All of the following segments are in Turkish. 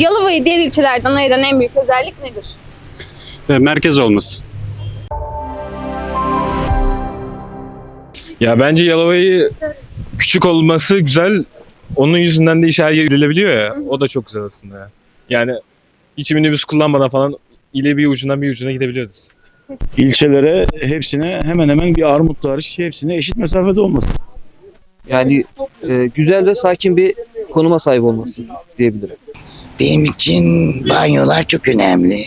Yalova'yı diğer ilçelerden ayıran en büyük özellik nedir? Merkez olması. Ya bence Yalova'yı küçük olması güzel. Onun yüzünden de iş her gidilebiliyor ya. O da çok güzel aslında ya. Yani hiç minibüs kullanmadan falan ile bir ucundan bir ucuna gidebiliyoruz. ilçelere hepsine hemen hemen bir Armutlu hariç hepsine eşit mesafede olması. Yani e, güzel ve sakin bir konuma sahip olması diyebilirim. Benim için banyolar çok önemli.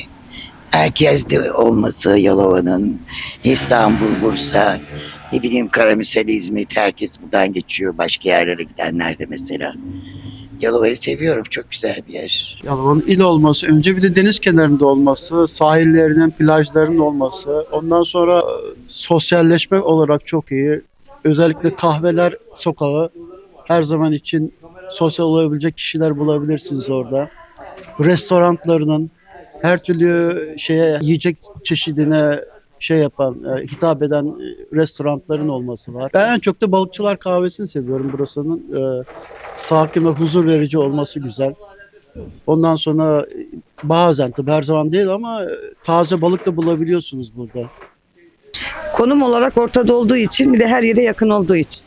Herkeste olması Yalova'nın, İstanbul, Bursa, ne bileyim Karamüsel, İzmit herkes buradan geçiyor. Başka yerlere gidenler de mesela. Yalova'yı seviyorum. Çok güzel bir yer. Yalova'nın il olması, önce bir de deniz kenarında olması, sahillerinin, plajların olması, ondan sonra e, sosyalleşme olarak çok iyi. Özellikle kahveler sokağı her zaman için sosyal olabilecek kişiler bulabilirsiniz orada. Restoranlarının her türlü şeye yiyecek çeşidine şey yapan, e, hitap eden e, restoranların olması var. Ben en çok da balıkçılar kahvesini seviyorum burasının. E, sakin ve huzur verici olması güzel. Ondan sonra bazen tabii her zaman değil ama taze balık da bulabiliyorsunuz burada. Konum olarak ortada olduğu için bir de her yere yakın olduğu için.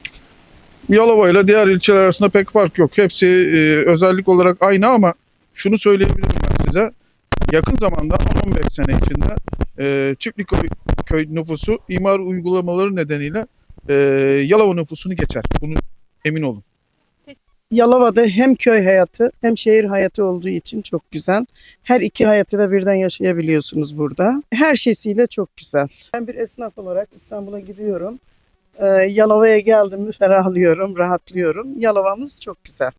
Yalova ile diğer ilçeler arasında pek fark yok. Hepsi e, özellik olarak aynı ama şunu söyleyebilirim ben size. Yakın zamanda 10-15 sene içinde e, Çiftliköy köy nüfusu imar uygulamaları nedeniyle e, Yalova nüfusunu geçer. Bunu emin olun. Yalova'da hem köy hayatı hem şehir hayatı olduğu için çok güzel. Her iki hayatı da birden yaşayabiliyorsunuz burada. Her şeysiyle çok güzel. Ben bir esnaf olarak İstanbul'a gidiyorum. Ee, Yalova'ya geldim mi ferahlıyorum, rahatlıyorum. Yalova'mız çok güzel.